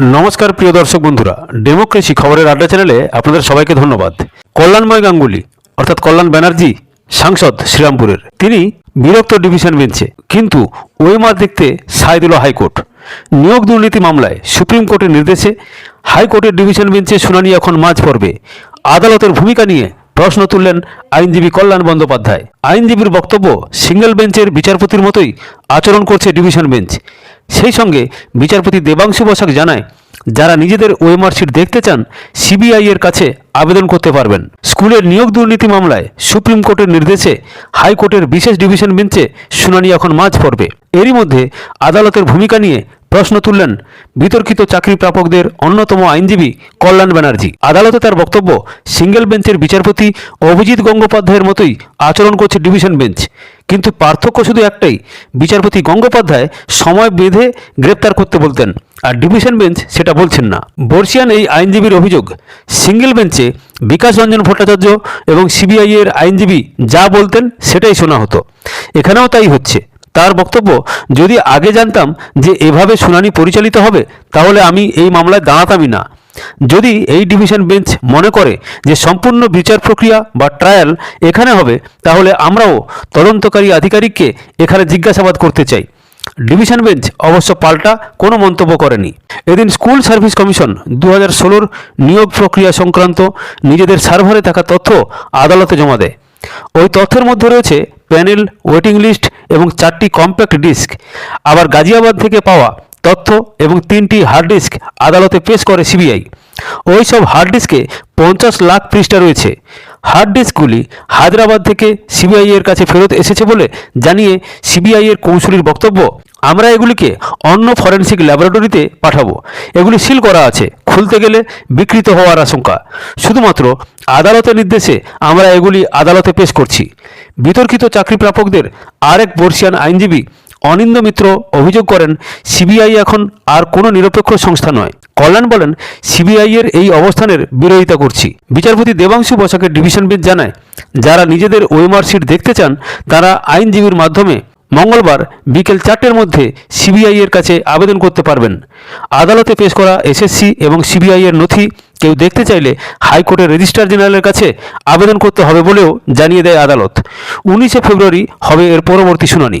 নমস্কার, প্রিয় দর্শক বন্ধুরা। ডেমোক্রেসি খবরের আড্ডা চ্যানেলে আপনাদের সবাইকে ধন্যবাদ। কল্যাণময় গাঙ্গুলি, অর্থাৎ কল্যাণ ব্যানার্জি, সাংসদ শ্রীরামপুরের। তিনি বিরক্ত ডিভিশন বেঞ্চে, কিন্তু ওয়েমার দেখতে সায় দিল হাইকোর্ট। নিয়োগ দুর্নীতি মামলায় সুপ্রিম কোর্টের নির্দেশে হাইকোর্টের ডিভিশন বেঞ্চে শুনানি এখন মাঝ পড়বে আদালতের ভূমিকা নিয়ে প্রশ্ন তুললেন আইনজীবী কল্যাণ বন্দ্যোপাধ্যায়। আইনজীবীর বক্তব্য সিঙ্গেল বেঞ্চের বিচারপতির মতোই আচরণ করছে ডিভিশন বেঞ্চ। সেই সঙ্গে বিচারপতি দেবাংশু বসাক জানায়, যারা নিজেদের ওএমআর শিট দেখতে চান, সিবিআই এর কাছে আবেদন করতে পারবেন। স্কুলের নিয়োগ দুর্নীতি মামলায় সুপ্রিম কোর্টের নির্দেশে হাইকোর্টের বিশেষ ডিভিশন বেঞ্চে শুনানি এখন মাঝ পড়বে এরই মধ্যে আদালতের ভূমিকা নিয়ে প্রশ্ন তুললেন বিতর্কিত চাকরি প্রাপকদের অন্যতম আইনজীবী কল্যাণ ব্যানার্জি। আদালতে তার বক্তব্য সিঙ্গেল বেঞ্চের বিচারপতি অভিজিৎ গঙ্গোপাধ্যায়ের মতোই আচরণ করছে ডিভিশন বেঞ্চ। কিন্তু পার্থক্য শুধু একটাই, বিচারপতি গঙ্গোপাধ্যায় সময় বেঁধে গ্রেপ্তার করতে বলতেন, আর ডিভিশন বেঞ্চ সেটা বলছেন না। বর্ষিয়ান এই আইনজীবীর অভিযোগ, সিঙ্গেল বেঞ্চে বিকাশ রঞ্জন ভট্টাচার্য এবং সিবিআই এর আইনজীবী যা বলতেন সেটাই শোনা হতো। এখানেও তাই হচ্ছে। তার বক্তব্য, যদি আগে জানতাম যে এভাবে শুনানি পরিচালিত হবে, তাহলে আমি এই মামলায় দাঁড়াতামই না। যদি এই ডিভিশন বেঞ্চ মনে করে যে সম্পূর্ণ বিচার প্রক্রিয়া বা ট্রায়াল এখানে হবে, তাহলে আমরাও তদন্তকারী আধিকারিককে এখানে জিজ্ঞাসাবাদ করতে চাই। ডিভিশন বেঞ্চ অবশ্য পাল্টা কোনো মন্তব্য করেনি। এদিন স্কুল সার্ভিস কমিশন দু হাজার নিয়োগ প্রক্রিয়া সংক্রান্ত নিজেদের সার্ভারে থাকা তথ্য আদালতে জমা দেয়। ওই তথ্যের মধ্যে রয়েছে প্যানেল, ওয়েটিং লিস্ট এবং চারটি কম্প্যাক্ট ডিস্ক। আবার গাজিয়াবাদ থেকে পাওয়া তথ্য এবং তিনটি হার্ড ডিস্ক আদালতে পেশ করে সিবিআই। ওই সব হার্ড ডিস্কে পঞ্চাশ লাখ পৃষ্ঠা রয়েছে। হার্ড ডিস্কগুলি হায়দ্রাবাদ থেকে সিবিআই এর কাছে ফেরত এসেছে বলে জানিয়ে সিবিআই এর কৌশলীর বক্তব্য, আমরা এগুলিকে অন্য ফরেনসিক ল্যাবরেটরিতে পাঠাবো। এগুলি সিল করা আছে, খুলতে গেলে বিকৃত হওয়ার আশঙ্কা। শুধুমাত্র আদালতের নির্দেশে আমরা এগুলি আদালতে পেশ করছি। বিতর্কিত চাকরি প্রাপকদের আরেক বর্ষিয়ান আইনজীবী অনিন্দ মিত্র অভিযোগ করেন, সিবিআই এখন আর কোনো নিরপেক্ষ সংস্থা নয়। কল্যাণ বলেন, সিবিআই এর এই অবস্থানের বিরোধিতা করছি। বিচারপতি দেবাংশু বসাকের ডিভিশন বেঞ্চ জানায়, যারা নিজেদের শিট দেখতে চান, তারা আইনজীবীর মাধ্যমে মঙ্গলবার বিকেল চারটের মধ্যে সিবিআই এর কাছে আবেদন করতে পারবেন। আদালতে পেশ করা এসএসসি এবং সিবিআই এর নথি কেউ দেখতে চাইলে হাইকোর্টের রেজিস্ট্রার জেনারেলের কাছে আবেদন করতে হবে বলেও জানিয়ে দেয় আদালত। উনিশে ফেব্রুয়ারি হবে এর পরবর্তী শুনানি।